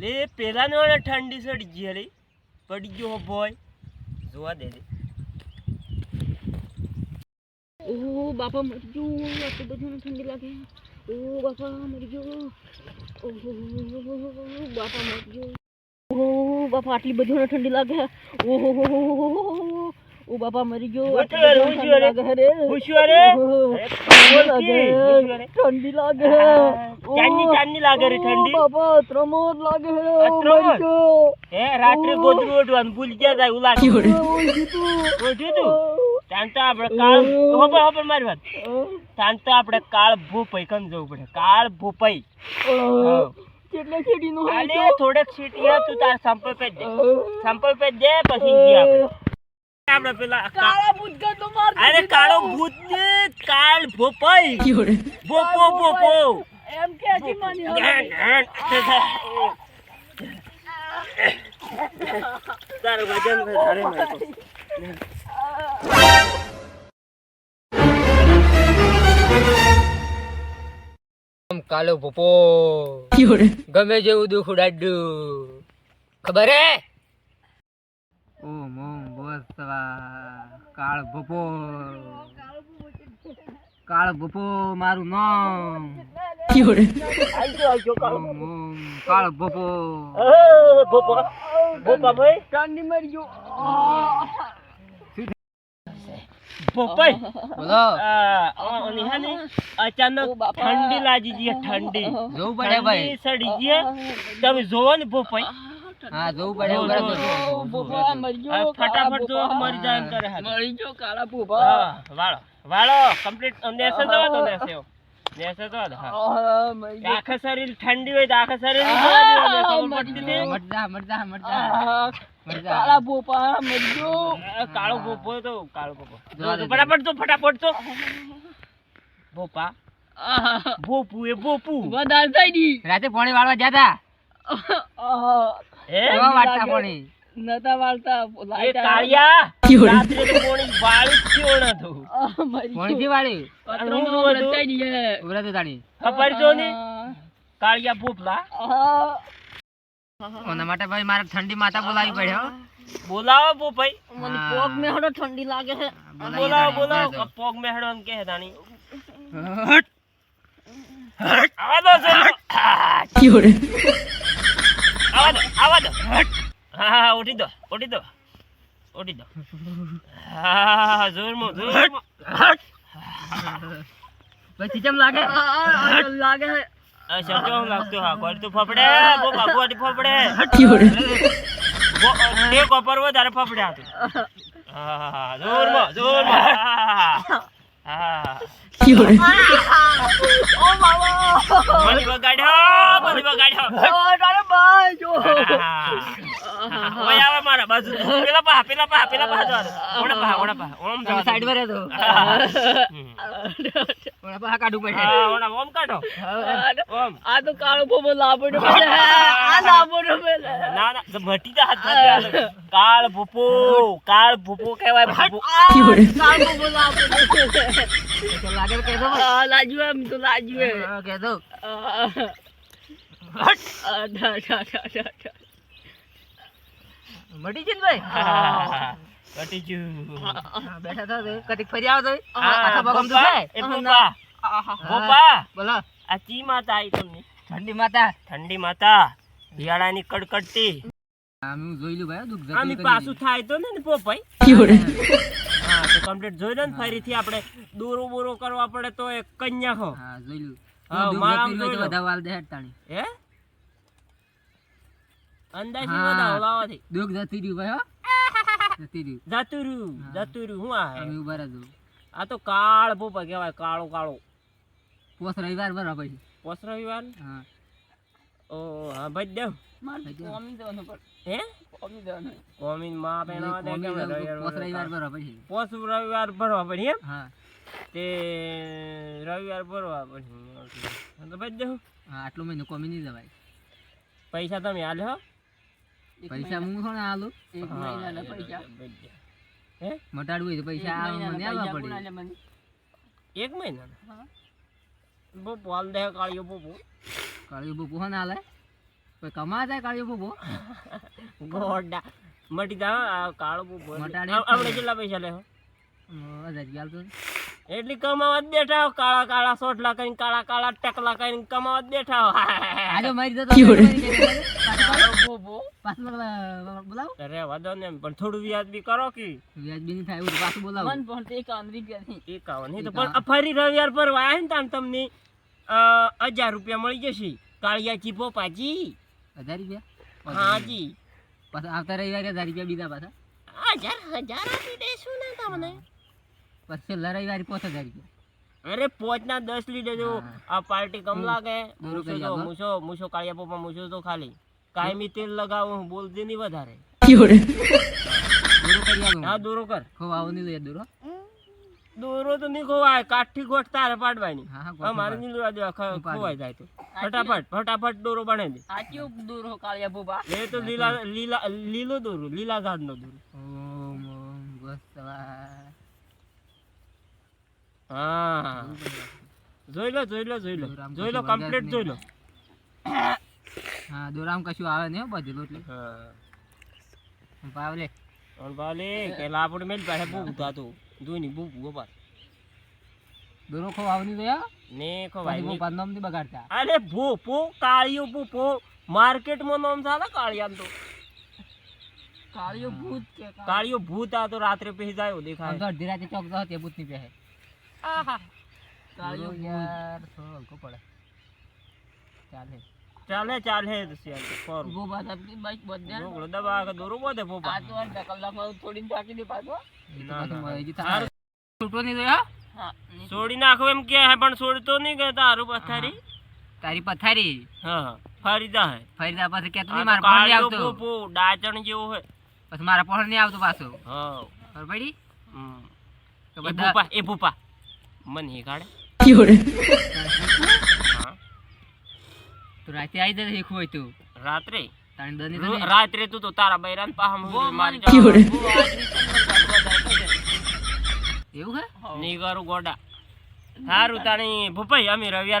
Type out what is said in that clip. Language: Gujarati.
લે પેલા નો ઠંડી સડી ગઈ રે પડી ગયો ભોય જોવા દે દે ઓહો, બાપા મરી ગયો. આટલું બધું ઠંડી લાગે. ઓહો, બાપા મરી ગયો. ઓહો, બાપા મરી ગયો. ઓહો, બાપા, આટલી બધું ઠંડી લાગે. ઓહો ઓ બાપા મરી ગયો. ઠંડી લાગે ચાંદની ચાંદની લાગે રે ઠંડી? બાપા ત્રમોર લાગે હે રાત્રે. ગોદરું ઓઢવાનું ભૂલી ગયા ઓહો, જીતું. ઓઢ્યું તું? તાન તો આપણે કાળ હોપર હોપર મારી વાત. તાન તો આપણે કાળ ભૂપઈ કન જવું પડે? કાળ ભૂપઈ. કેટલા છેડીનો હોય થોડેક સીટી તું તાર સંપલ પે દે. પે દે પછી આપણે. આપણે પેલા કાળા ભૂતકા તો માર અરે કાળો ભૂત ને કાળ ભોપાઈ. ભોપો ભોપો એમ કે હજી. તારું વજન વધારે નાખો. કાલો ભૂપો. ગમે જેવું દુઃખ ઉડાડ્યું. ખબર હે? ઓમ ઓમ બોસ કાળ ભૂપો કાળ ભૂપો મારું નામ. કાળો. ભૂપો. ભોપા ભોપા ભાઈ ઠંડી મરી ગયો બોલો અચાનક ઠંડી લાગી ગઈ ઠંડી. જોવું પડે ભાઈ. ઠંડી સડી ગઈ તમે જોવો ને ભોપાઈ. હા જોવું પડે જો, બરાબર જો, ભૂપા મરી ગયો ફટાફટ જો મરી જાય એમ કરે મરી ગયો કાળા ભૂપા વાળો વાળો કમ્પ્લીટ નેસે જવા દો નેસે નેસે દો હા. આહ, મરી ગયો. આખા શરીર ઠંડી હોય તો આખા શરીર. મરજા મરજા મરજા કાળા ભૂપા મરી ગયો કાળો ભોપો તો કાળો ભોપો ફટાફટ તો ફટાફટ તો ભોપા. ભોપુ એ ભોપુ. વધારે થઈ રાતે પોણી વાળવા જતા કેવા વાટતા પાણી નતા વાળતા એ. કાળિયા રાત્રે તો કોણી વાળી થયો નતો આહ, મરી થી વાળી. તો તાણી ખબર જો ને? કાળિયા ભોપલા. ઓના માટે ભાઈ મારે ઠંડી માતા બોલાવી પડ્યો બોલાવો ભાઈ. મને હા. પોગ મેં ઠંડી લાગે છે. બોલાવો બોલાવો. પોગ મેહડો એમ કે તાણી. આવા દો સર દો આવા દો. હા હા ઉઠી દો ઉઠી દો. ઉઠી દો. હા જોરમાં જોરમાં પછી કેમ લાગે? લાગે છે આ સમજો હું લાગતો હા કોલ તું ફફડે બો બાબુ ફફડે. બો તે કોપર વધારે ફફડે હતું હા હા જોરમાં જોરમાં હા હા મને બગાડ્યો મને જો. હા. ઓય આવે મારા બાજુ. પેલા પા પેલા પા પેલા પા જો ઓડા પા ઓડા પા. ઓમ તમે સાઈડ પર રહેતો હમ. ઓલા પાસે પડે. હા ઓમ કાઢો. ઓમ. આ તો કાળો આ ના ના જા હાથ ભૂપો કાળ ભૂપો કહેવાય ભૂપો. કાળો ભોબો લાંબો નો પેલે કેમ લાગે લાજુ એમ તો લાજુ એ. મટી જન ભાઈ? કટી ગયું. બેઠા થા તો કદીક ફરી આવો તો. આખા પગમ તો થાય? એ ભૂપા. આહા. બોલો. આ ચી માતા આવી તમને ઠંડી માતા. ઠંડી માતા. શિયાળાની કડકડતી. આમ જોઈ લ્યું ભાઈ દુઃખ આમ પાછું થાય તો ને ને પોપાઈ. હા તો કમ્પ્લીટ જોઈ લો ને ફરીથી આપણે દોરો બોરો કરવા પડે તો એક કન્યા હો. હા જોઈ લ્યું. હા, દુઃખ મારા જતું રહ્યું જોઈ લો. તો બધા વાલ દે હેઠતાણી. હે? અંદાજી બધા ઓલાવાથી દુઃખ જતી રહ્યું ભાઈ હો. જતી રહ્યું. જતું રહ્યું જતું રહ્યું. હું આ અમે ઊભા રહેજો. આ તો કાળ પોપા કહેવાય કાળો કાળો. પોસ રવિવાર બરાબર પછી પોસ રવિવાર? હા. ઓ હા ભાઈ દેવ મારે કોમી દેવાનું પણ. હે? કોમી દેવાનું કોમીનમાં પેના દે કે જાવ, પોસ રવિવાર પોસ રવિવાર ભરવા પડી એમ? હા. તે રવિવાર ભરવા પડી તો ભાઈ દેવ હા આટલો મહિનો કોમી નહીં જવાય. પૈસા તમે હાલ હો. પૈસા હું થોડા આલું? એક મહિના પૈસા. હે? મટાડવું હોય તો પૈસા મને આવવા પડે. એક મહિના હા. હાલ દે કાળિયો બહુ કાળિયો બપુ હો ના આલે? કોઈ કમા જાય કાળિયો બોબો ગોડા. મટી જા કાળો બહુ મટાડે આપણે કેટલા પૈસા લે હજાર રૂપિયા આલતો એટલી કમાવા જ બેઠા હો કાળા કાળા સોટલા કરીને કાળા કાળા ટકલા કરીને કમાવા જ બેઠા હો. આજે મારી જતો પાછું બોલા- બોલાવો. અરે વાંધો ને પણ થોડું વ્યાજ કરો કે? વ્યાજ નહીં થાય તો પાછું બોલાવો. મન પણ તે કાંદ રૂપિયાથી એકાવન નહીં તો પણ ફરી રવિવાર પર વાયા ને તાણ તમને હજાર રૂપિયા મળી જશે. કાળિયા ચીપો પાછી હજાર રૂપિયા? હાજી પાછા આવતા રવિવારે હજાર રૂપિયા બીજા પાછા? હજાર હજાર આપી દેશું ને તમને. પછી લડાઈ પાંચ હજાર અરે પોચ ના દસ લીટર જો. આ પાર્ટી કમ લાગે. દોરો મૂછો કરી. મૂછો કાળિયા પપ્પા મૂછો તો ખાલી. કાયમી તેલ લગાવું બોલતી નહીં વધારે. દોરો હા દોરો કર. ખોવાવો નહીં જોઈએ દોરો. દોરો તો નહીં ખોવાય. કાઠી ગોઠ તારે પાડવાની. હા હા હા મારે નહીં લેવા દેવા. ખોવાય જાય તો. ફટાફટ ફટાફટ દોરો બને દે. આ દૂર કાળિયા બોબા એ તો લીલા લીલા લીલો દોરો લીલા ઝાડનો દોરો. ઓમ ઓમ ગોસ્તવા હા. જોઈ લો જોઈ લો જોઈ લો. જોઈ લો કમ્પ્લીટ જોઈ લો. હા દોરામ કશું આવે ને બધું એટલે હા. પાવલે અને પાવલે પેલા આપણે મેલ પાસે ભૂખની બહુ ભૂગો ગોપાલ દોરો ખોવાવો નહીં જોઈએ ને ખો ભાઈ ની નામ નહીં બગાડતા. અરે ભૂપો કાળિયો ભૂપો માર્કેટમાં નામ ચાલે કાળિયામ તો. કાળિયો ભૂત કે કાળિયો ભૂત આ તો રાત્રે પહેરી જાય દેખાય. તો અડધી રાતે ચોક જાઓ તે ભૂતની પહેરે. આહા. કાળિયો યાર. થોડો હલકો પડે. ચાલે. ચાલે ચાલે તો ચાલ ફોર તબકી બાઈક બધે ઢોકળો દબા કે દોરો બોધે પોપા આ તો અડધા કલાકમાં થોડીને પાકી દે પાછો. ના, ના. છૂટો નહીં જોઈએ હા? છોડી નાખો એમ કે હે પણ છોડતો નહીં કે તારું પથારી? તારી પથારી? હા ફરીદા ફરી જા હે. ફરી જા કે તો મારા પહોંચ આવતો. ભૂપો ડાચણ જેવો હોય. પછી મારા પણ નહીં આવતો પાછો. હા. ખબર પડી? હમ. એ ભૂપા એ ભૂપા. મને હી કાઢે હા. તો રાતે આવી જશે શીખવું હોય તું. રાત્રે? તાણી દની તો રાત્રે તું તો તારા બૈરાન પાહમ જાય. એવું હે? નહીં ગોડા. સારું તાણી ભૂપાઈ અમે રવિવાર